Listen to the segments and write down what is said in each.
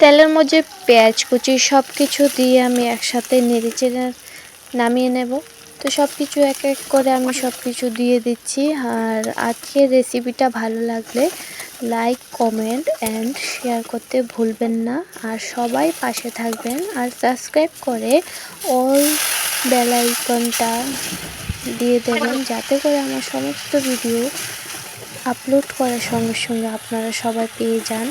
তেলের মধ্যে পেঁয়াজ কুচি সব কিছু দিয়ে আমি একসাথে নেড়ে চেড়ে নামিয়ে নেব। তো সব কিছু এক এক করে আমি সব কিছু দিয়ে দিচ্ছি। আর আজকের রেসিপিটা ভালো লাগলে লাইক কমেন্ট অ্যান্ড শেয়ার করতে ভুলবেন না। আর সবাই পাশে থাকবেন আর সাবস্ক্রাইব করে অল বেল আইকনটা দিয়ে দেবেন যাতে করে আমার সমস্ত ভিডিও আপলোড করার সঙ্গে সঙ্গে আপনারা সবাই পেয়ে যান।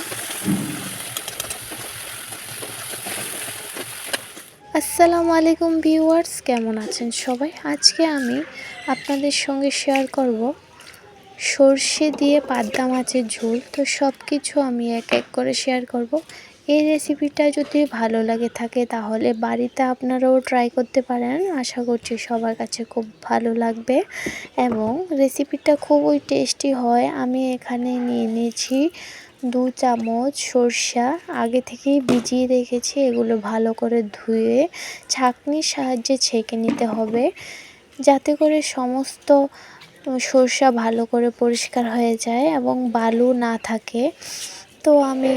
আসসালামু আলাইকুম ভিউয়ার্স, কেমন আছেন সবাই? আজকে আমি আপনাদের সঙ্গে শেয়ার করব সর্ষে দিয়ে পাদ্দা মাছের ঝোল। তো সব কিছু আমি এক এক করে শেয়ার করব। এই রেসিপিটা যদি ভালো লাগে থাকে তাহলে বাড়িতে আপনারাও ট্রাই করতে পারেন। আশা করছি সবার কাছে খুব ভালো লাগবে এবং রেসিপিটা খুবই টেস্টি হয়। আমি এখানে নিয়ে নিয়েছি দু চামচ সরষা, আগে থেকেই ভিজিয়ে রেখেছি, এগুলো ভালো করে ধুয়ে ছাঁকনির সাহায্যে ছেঁকে নিতে হবে, যাতে করে সমস্ত সরষা ভালো করে পরিষ্কার হয়ে যায় এবং বালু না থাকে। তো আমি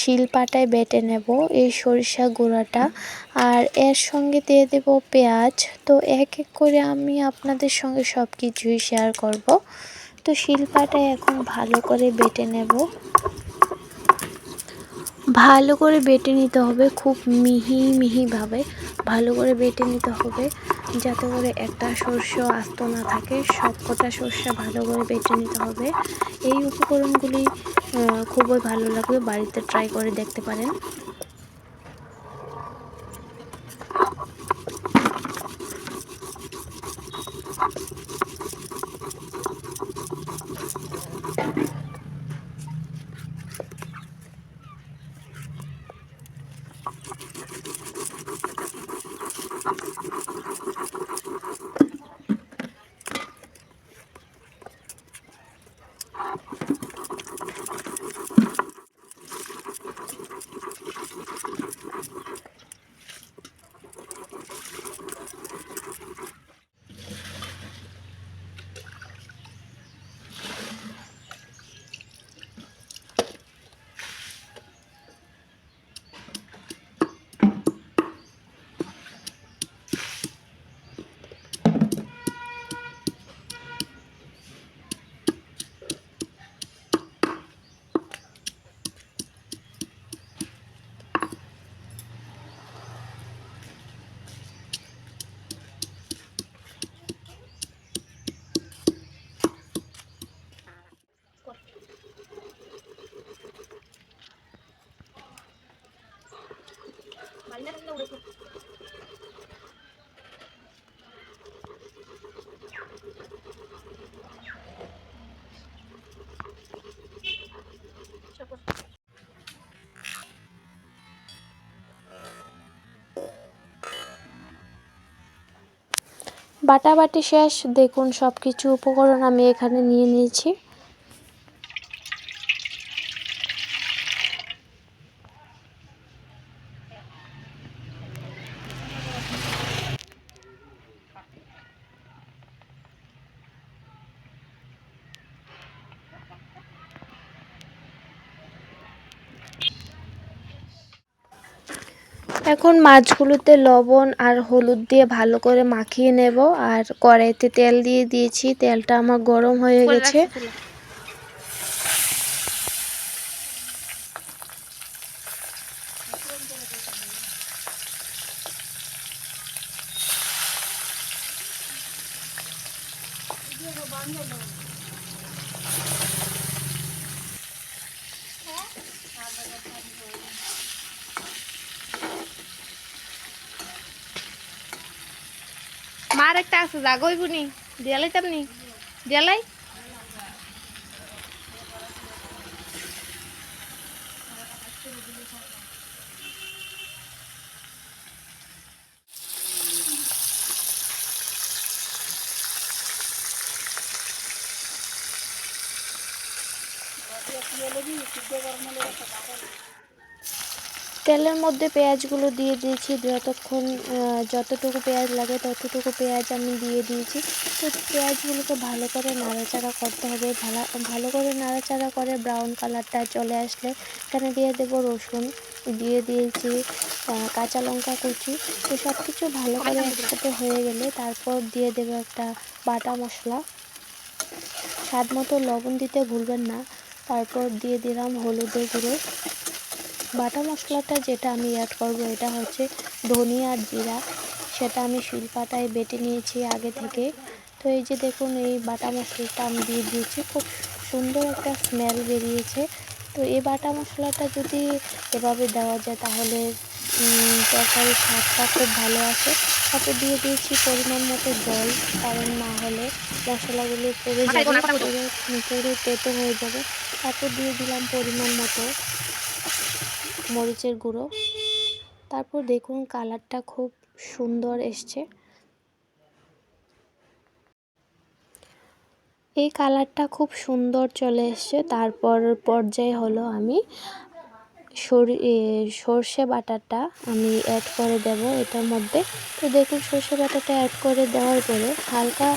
শিলপাটায় বেটে নেব এই সরিষা গুঁড়াটা আর এর সঙ্গে দিয়ে দেব পেঁয়াজ। তো এক এক করে আমি আপনাদের সঙ্গে সব কিছুই শেয়ার করব। তো শিলপাটায় এখন ভালো করে বেটে নেব। ভালো করে বেটে নিতে হবে খুব মিহি মিহিভাবে ভালো করে বেটে নিতে হবে যাতে করে একটা সর্ষে আস্ত না থাকে সব কটা সর্ষে ভালো করে বেটে নিতে হবে। এই উপকরণগুলি খুবই ভালো লাগবে, বাড়িতে ট্রাই করে দেখতে পারেন। বাটাবাটি শেষ দেখুন সব কিছু উপকরণ আমি এখানে নিয়ে নিয়েছি। এখন মাছগুলোতে লবণ আর হলুদ দিয়ে ভালো করে মাখিয়ে নেব আর কড়াইতে তেল দিয়ে দিয়েছি। তেলটা আমার গরম হয়ে গেছে। মার একটা আছে যা গইব নি। দেলাই তেমনি Delai Gracias, yo le dije que yo তেলের মধ্যে পেঁয়াজগুলো দিয়ে দিয়েছি। যতক্ষণ যতটুকু পেঁয়াজ লাগে ততটুকু পেঁয়াজ আমি দিয়ে দিয়েছি। তো পেঁয়াজগুলোকে ভালো করে নাড়াচাড়া করতে হবে। ভালো ভালো করে নাড়াচাড়া করে ব্রাউন কালারটা চলে আসলে এখানে দিয়ে দেবো রসুন, দিয়ে দিয়েছি কাঁচা লঙ্কা কুচি। তো সব কিছু ভালো করে একসাথে হয়ে গেলে তারপর দিয়ে দেবো একটা বাটা মশলা। স্বাদ মতো লবণ দিতে ভুলবেন না। তারপর দিয়ে দিলাম হলুদের গুঁড়ো। বাটা মশলাটা যেটা আমি অ্যাড করব এটা হচ্ছে ধনিয়া আর জিরা। সেটা আমি শিলপাটায় বেটে নিয়েছি আগে থেকে। তো এই যে দেখুন এই বাটা মশলাটা আমি দিয়ে দিয়েছি। খুব সুন্দর একটা স্মেল বেরিয়েছে। তো এই বাটা মশলাটা যদি এভাবে দেওয়া যায় তাহলে তরকারির স্বাদটা খুব ভালো আসে। তারপর দিয়ে দিয়েছি পরিমাণ মতো জল কারণ না হলে মশলাগুলো পড়ে যাবে পুরো পুরো তেতো হয়ে যাবে। তারপর দিয়ে দিলাম পরিমাণ মতো মরিচের গুঁড়ো। তারপর দেখুন কালারটা খুব সুন্দর এসছে। এই কালারটা খুব সুন্দর চলে এসছে। তারপর পর্যায়ে হলো আমি সর্ষে বাটাটা আমি অ্যাড করে দেব এটার মধ্যে। তো দেখুন, সর্ষে বাটাটা অ্যাড করে দেওয়ার পরে হালকা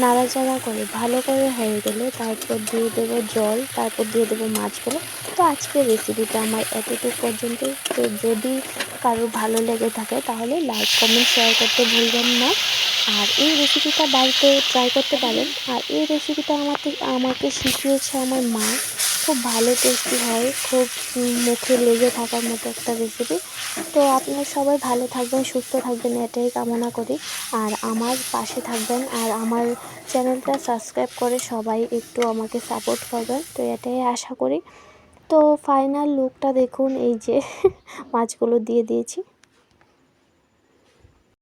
নাড়াচাড়া করে, ভালো করে হয়ে গেলে তারপর দিয়ে দেবো জল, তারপর দিয়ে দেবো মাছগুলো। তো আজকের রেসিপিটা আমার এতটুকু পর্যন্ত। তো যদি কারোর ভালো লেগে থাকে তাহলে লাইক কমেন্ট শেয়ার করতে ভুলবেন না। আর এই রেসিপিটা বাড়িতে ট্রাই করতে পারেন। আর এই রেসিপিটা আমাকে আমাকে শিখিয়েছে আমার মা। খুব ভালো টেস্টি হয়, খুব মুখে লেগে থাকার মতো একটা রেসিপি তো আপনারা সবাই ভালো থাকবেন, সুস্থ থাকবেন, এটাই কামনা করি। আর আমার পাশে থাকবেন, আর আমার চ্যানেলটা সাবস্ক্রাইব করে সবাই একটু আমাকে সাপোর্ট করবেন। তো এটাই আশা করি। তো ফাইনাল লুকটা দেখুন, এই যে মাছগুলো দিয়ে দিয়েছি।